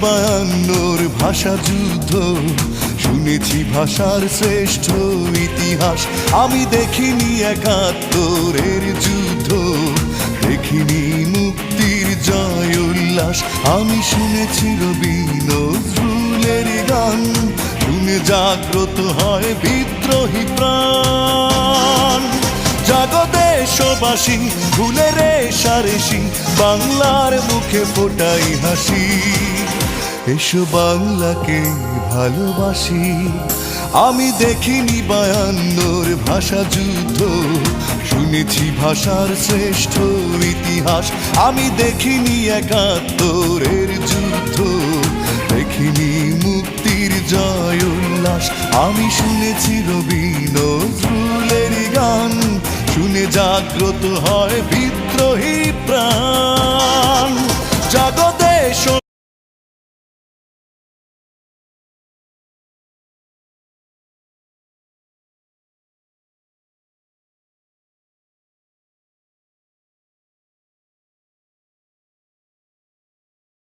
বায়ান্নর ভাষা যুদ্ধ। শুনেছি ভাষার শ্রেষ্ঠ ইতিহাস। আমি দেখিনি একাত্তরের যুদ্ধ। দেখিনি মুক্তির জয় উল্লাস আমি শুনেছি রবি নজরুলের গান। শুনে জাগ্রত হয় বিদ্রোহী প্রাণ। জাগো দেশবাসী ভুলে রে সারেসি বাংলার মুখে ফোটাই হাসি। এসো বাংলাকে ভালোবাসি। আমি দেখিনি বায়ান্নর ভাষা যুদ্ধ। শুনেছি ভাষার শ্রেষ্ঠ ইতিহাস। আমি দেখিনি একাত্তরের যুদ্ধ। দেখিনি মুক্তির জয় উল্লাস। আমি শুনেছি রবি নজরুলের গান। শুনে জাগ্রত হয় বিদ্রোহী